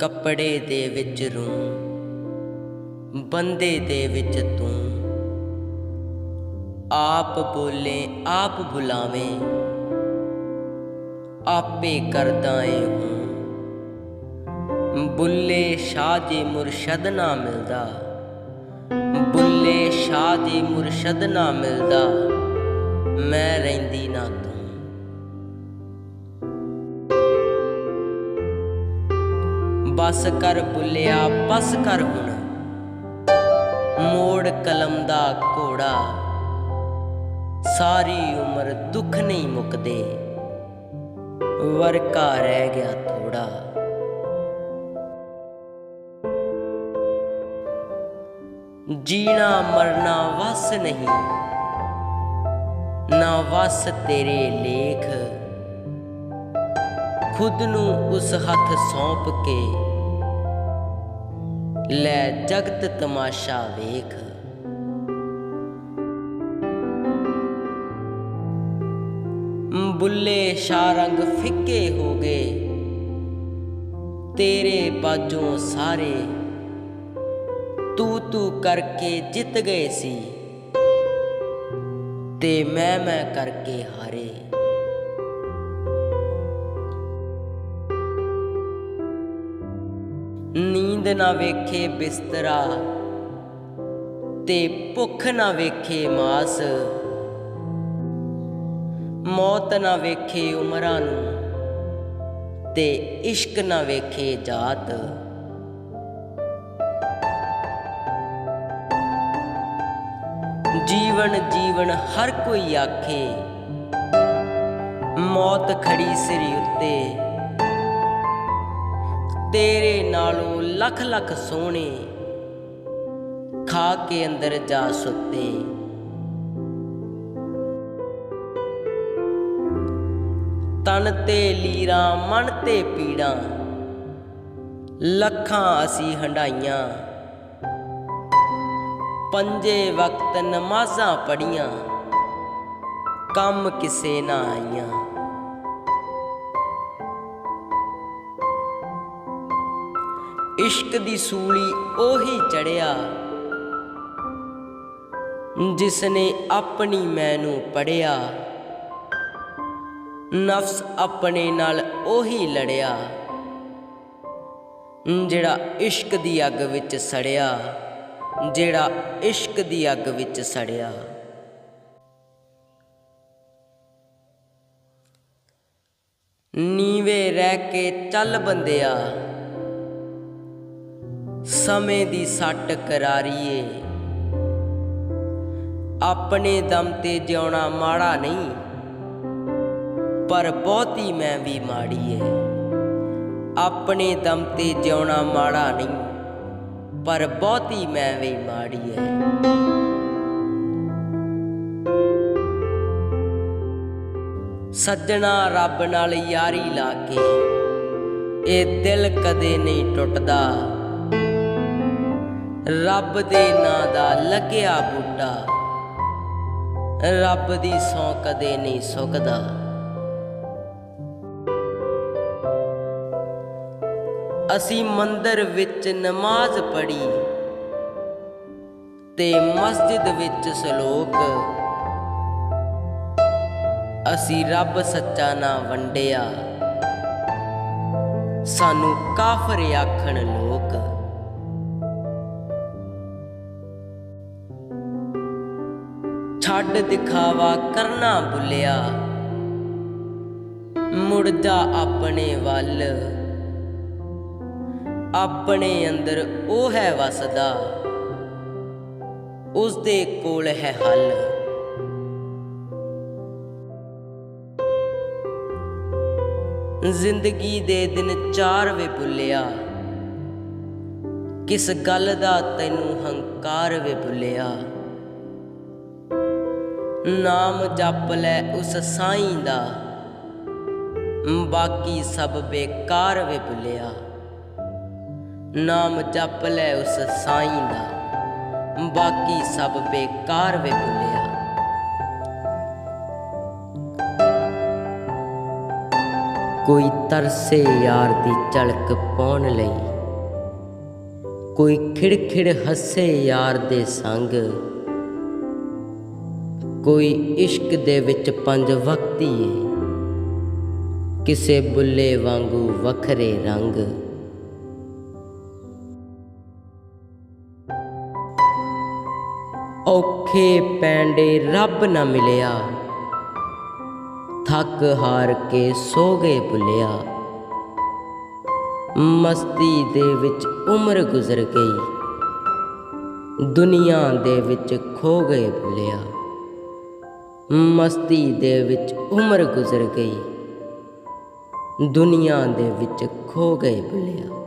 ਕੱਪੜੇ ਦੇ ਵਿੱਚ ਰੂ, ਬੰਦੇ ਦੇ ਵਿੱਚ ਤੂੰ। ਆਪ ਬੋਲੇ, ਆਪ ਬੁਲਾਵੇਂ, ਆਪੇ ਕਰਦਾ ਏ ਹੂੰ। ਬੁੱਲੇ ਸ਼ਾਹ ਜੀ ਮੁਰਸ਼ਦ ਨਾ ਮਿਲਦਾ, ਬੁੱਲੇ ਸ਼ਾਹ ਜੀ ਮੁਰਸ਼ਦ ਨਾ ਮਿਲਦਾ, ਮੈਂ ਰਹਿੰਦੀ ਨਾ ਬਸ ਕਰ ਬੁੱਲਿਆ ਬਸ ਕਰ ਹੁਣ। ਮੋੜ ਕਲਮ ਦਾ ਘੋੜਾ, ਸਾਰੀ ਉਮਰ ਦੁੱਖ ਨਹੀਂ ਮੁੱਕਦੇ। ਵਰਕਾ ਰਹਿ ਗਿਆ ਥੋੜਾ। ਜੀਣਾ ਮਰਨਾ ਵਸ ਨਹੀਂ। ਨਾ ਵਸ ਤੇਰੇ ਲੇਖ ਖੁਦ ਨੂੰ ਉਸ ਹੱਥ ਸੌਂਪ ਕੇ ਲੈ ਜਗਤ ਤਮਾਸ਼ਾ ਵੇਖ। ਬੁੱਲੇ ਸ਼ਾ ਰੰਗ ਫਿੱਕੇ ਹੋ ਗਏ, ਤੇਰੇ ਬਾਝੋਂ ਸਾਰੇ ਤੂੰ ਤੂੰ ਕਰਕੇ ਜਿੱਤ ਗਏ ਸੀ, ਤੇ ਮੈਂ ਮੈਂ ਕਰਕੇ ਹਾਰੇ। ਨੀਂਦ ਨਾ ਵੇਖੇ ਬਿਸਤਰਾ ਤੇ ਭੁੱਖ ਨਾ ਵੇਖੇ ਮਾਸ। ਮੌਤ ਨਾ ਵੇਖੇ ਉਮਰਾਂ ਨੂੰ ਤੇ ਇਸ਼ਕ ਨਾ ਵੇਖੇ ਜਾਤ। ਜੀਵਨ ਜੀਵਨ ਹਰ ਕੋਈ ਆਖੇ, ਮੌਤ ਖੜੀ ਸਿਰ ਉੱਤੇ ਤੇਰੇ ਨਾਲੋਂ ਲੱਖ ਲੱਖ ਸੋਹਣੇ ਖਾ ਕੇ ਅੰਦਰ ਜਾ ਸੁੱਤੇ। ਤਨ ਤੇ ਲੀਰਾਂ, ਮਨ ਤੇ ਪੀੜਾਂ, ਲੱਖਾਂ ਅਸੀਂ ਹੰਡਾਈਆਂ ਪੰਜੇ ਵਕਤ ਨਮਾਜ਼ਾਂ ਪੜੀਆਂ ਕੰਮ ਕਿਸੇ ਨਾ ਆਈਆਂ। ਇਸ਼ਕ ਦੀ ਸੂਲੀ ਉਹੀ ਚੜਿਆ। ਜਿਸ ਨੇ ਆਪਣੀ ਮੈਨੂੰ ਪੜਿਆ, ਨਫਸ ਆਪਣੇ ਨਾਲ ਉਹੀ ਲੜਿਆ, ਜਿਹੜਾ ਇਸ਼ਕ ਦੀ ਅੱਗ ਵਿੱਚ ਸੜਿਆ, ਜਿਹੜਾ ਇਸ਼ਕ ਦੀ ਅੱਗ ਵਿੱਚ ਸੜਿਆ। ਨੀਵੇਂ ਰਹਿ ਕੇ ਚੱਲ ਬੰਦਿਆ ਸਮੇਂ ਦੀ ਸੱਟ ਕਰਾਰੀਏ। ਆਪਣੇ ਦਮ ਤੇ ਜਿਉਣਾ ਮਾੜਾ ਨਹੀਂ, ਪਰ ਬਹੁਤੀ ਮੈਂ ਵੀ ਮਾੜੀ ਏ ਆਪਣੇ ਦਮ ਤੇ ਜਿਉਣਾ ਮਾੜਾ ਨਹੀਂ, ਪਰ ਬਹੁਤੀ ਮੈਂ ਵੀ ਮਾੜੀ ਏ ਸੱਜਣਾ ਰੱਬ ਨਾਲ ਯਾਰੀ ਲਾ ਕੇ, ਇਹ ਦਿਲ ਕਦੇ ਨਹੀਂ ਟੁੱਟਦਾ। ਰੱਬ ਦੇ ਨਾਂ ਦਾ ਲੱਗਿਆ ਬੂਟਾ ਰੱਬ ਦੀ ਸੌ ਕਦੇ ਨਹੀਂ ਸੁੱਕਦਾ। ਅਸੀਂ ਮੰਦਰ ਵਿੱਚ ਨਮਾਜ਼ ਪੜ੍ਹੀ ਤੇ ਮਸਜਿਦ ਵਿੱਚ ਸ਼ਲੋਕ, ਅਸੀਂ ਰੱਬ ਸੱਚਾ ਨਾ ਵੰਡਿਆ। ਸਾਨੂੰ ਕਾਫਰ ਆਖਣ ਲੋਕ ਛੱਡ ਦਿਖਾਵਾ ਕਰਨਾ ਭੁੱਲਿਆ। ਮੁੜਦਾ ਆਪਣੇ ਵੱਲ। ਆਪਣੇ ਅੰਦਰ ਉਹ ਹੈ ਵਸਦਾ। ਉਸ ਦੇ ਕੋਲ ਹੈ ਹੱਲ। ਜ਼ਿੰਦਗੀ ਦੇ ਦਿਨ ਚਾਰ ਵੇ ਭੁੱਲਿਆ। ਕਿਸ ਗੱਲ ਦਾ ਤੈਨੂੰ ਹੰਕਾਰ ਵੇ ਭੁੱਲਿਆ। ਨਾਮ ਜਪ ਲੈ ਉਸ ਸਾਈਂ ਦਾ। ਬਾਕੀ ਸਭ ਬੇਕਾਰ ਵੇ ਭੁੱਲਿਆ ਨਾਮ ਜਪ ਲੈ ਉਸ ਸਾਈਂ ਦਾ। ਬਾਕੀ ਸਭ ਬੇਕਾਰ ਵੇ ਭੁੱਲਿਆ ਕੋਈ ਤਰਸੇ ਯਾਰ ਦੀ ਝਲਕ ਪਾਉਣ ਲਈ। ਕੋਈ ਖਿੜਖਿੜ ਹੱਸੇ ਯਾਰ ਦੇ ਸੰਗ। ਕੋਈ ਇਸ਼ਕ ਦੇ ਵਿੱਚ ਪੰਜ ਵਕਤੀ ਏ ਕਿਸੇ ਬੁੱਲੇ ਵਾਂਗੂ ਵੱਖਰੇ ਰੰਗ। ਔਖੇ ਪੈਂਡੇ ਰੱਬ ਨਾ ਮਿਲਿਆ। ਥੱਕ ਹਾਰ ਕੇ ਸੋ ਗਏ ਭੁੱਲਿਆ। ਮਸਤੀ ਦੇ ਵਿੱਚ ਉਮਰ ਗੁਜ਼ਰ ਗਈ। ਦੁਨੀਆ ਦੇ ਵਿੱਚ ਖੋ ਗਏ ਭੁੱਲਿਆ। ਮਸਤੀ ਦੇ ਵਿੱਚ ਉਮਰ ਗੁਜ਼ਰ ਗਈ। ਦੁਨੀਆ ਦੇ ਵਿੱਚ ਖੋ ਗਏ ਭੁੱਲਿਆ